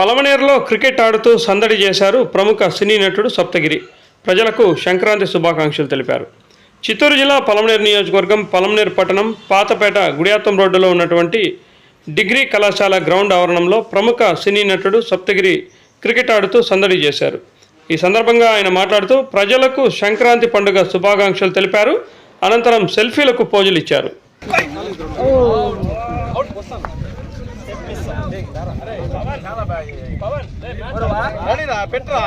పలమనేరులో cricket ఆడుతూ సందడి చేశారు ప్రముఖ సినీ నటుడు సప్తగిరి. ప్రజలకు సంక్రాంతి శుభాకాంక్షలు తెలిపారు. చిత్తూరు జిల్లా పలమనేరు నియోజకవర్గం పలమనేరు పట్టణం పాతపేట గుడియాత్తం రోడ్డులో ఉన్నటువంటి డిగ్రీ కళాశాల గ్రౌండ్ ఆవరణంలో ప్రముఖ సినీ నటుడు సప్తగిరి క్రికెట్ ఆడుతూ సందడి చేశారు. ఈ సందర్భంగా ఆయన మాట్లాడుతూ ప్రజలకు సంక్రాంతి పండుగ శుభాకాంక్షలు తెలిపారు. అనంతరం సెల్ఫీలకు పోజులు ఇచ్చారు. పెట్రా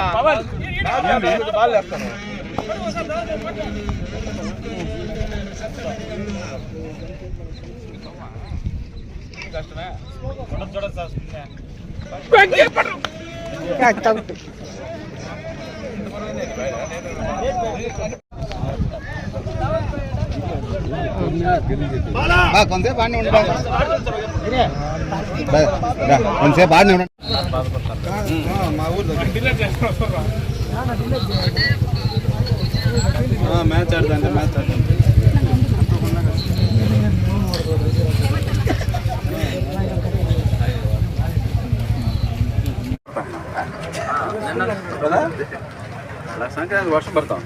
బాల్ వేస్తాను కొంతసేపు ఆడిని ఉండండి కొంతసేపు ఆడిని ఉండండి మా ఊర్లో మ్యాచ్ ఆడదండి మ్యాచ్ ఆడదండి కదా అలా సంక్రాంతి వర్షం పడతాం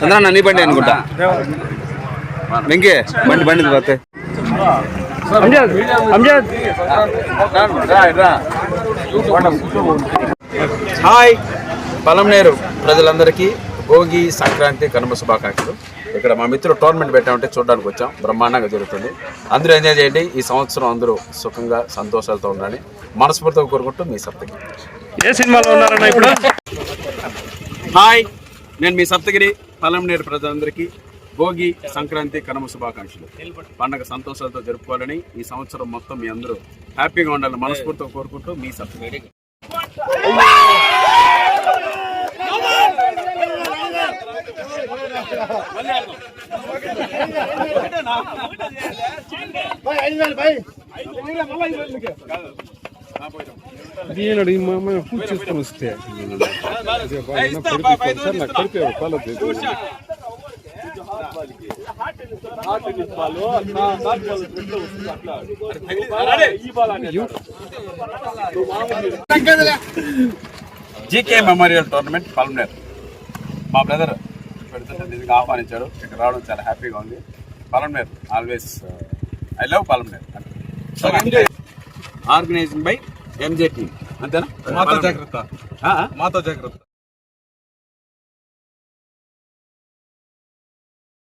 చంద్రన్న నీ బండి అనుకుంటా. వెంకీ బండి బండి పోతే హాయ్ పలంనేరు ప్రజలందరికీ. భోగి సంక్రాంతి కనుమ శుభాకాంక్షలు. ఇక్కడ మా మిత్రులు టోర్నమెంట్ పెట్టామంటే చూడడానికి వచ్చాం. బ్రహ్మాండంగా జరుగుతుంది. అందరూ ఎంజాయ్ చేయండి. ఈ సంవత్సరం అందరూ సుఖంగా సంతోషాలతో ఉండాలని మనస్ఫూర్తిగా కోరుకుంటూ మీ సప్తగిరి. ఏ సినిమాలో ఉన్నారన్న ఇప్పుడు? హాయ్ నేను మీ సప్తగిరి పలంనేరు ప్రజలందరికీ భోగి సంక్రాంతి కనుమ శుభాకాంక్షలు. పండగ సంతోషాలతో జరుపుకోవాలని ఈ సంవత్సరం మొత్తం మీ అందరూ హ్యాపీగా ఉండాలని మనస్ఫూర్తిగా కోరుకుంటూ మీ సప్తగిరి. ఈనాడు ఈ మా పూజ చేసుకొని వస్తే నాకు కలిపే పాలదు జీకే మెమోరియల్ టోర్నమెంట్ పల్మనేర్. మా బ్రదర్ పెడుతుంటే దీనికి ఆహ్వానించాడు ఇక్కడ రావడం చాలా హ్యాపీగా ఉంది. Palamaner always I love Palamaner. Organising by MJ team అంతేనా? మాతో జాగ్రత్త? మాతో జాగ్రత్త.